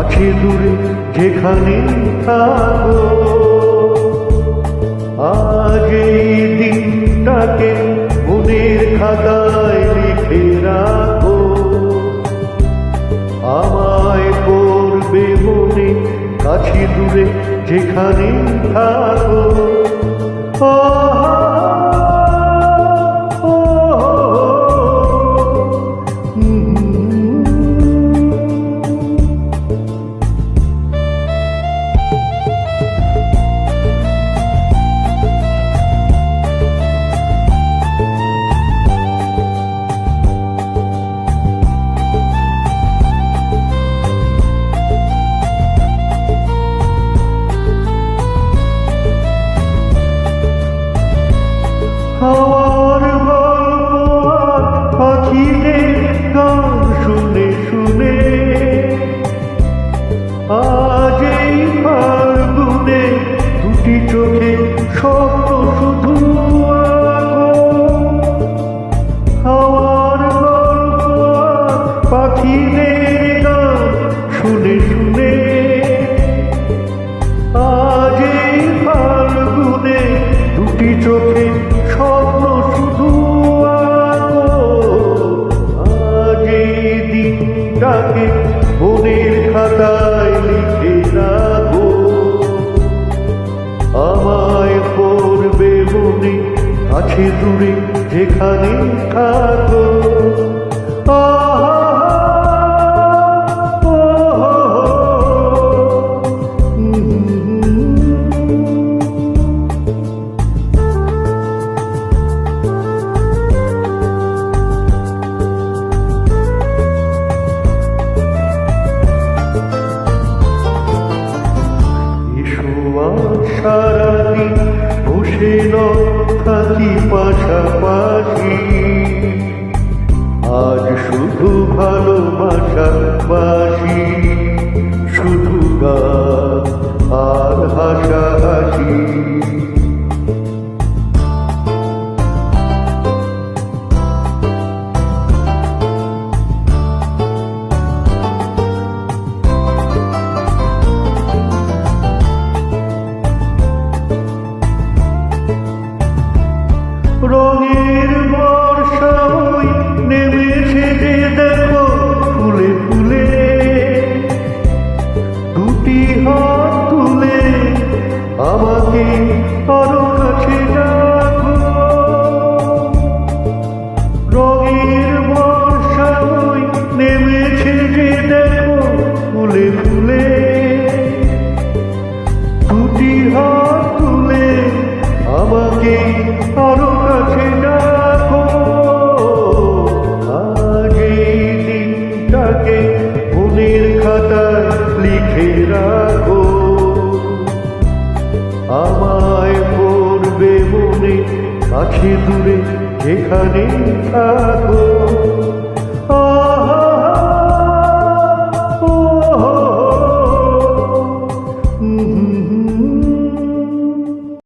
আছে দূরে যেখানে থাকো। আগে দিনটাকে মনের খাতায় লিখে রাখো। আমায় করবে মনে কাছে দূরে যেখানে থাকো। আহা! Peter. প্রাণে থাকো সারাদিন বসে নয়। ভালোবাসার বাসি শুধু গান আর হাসাহাসি রঙের বর্ষা নেমে নেমেছে আমায় পড়বে মনে আছে দূরে যেখানে থাকো।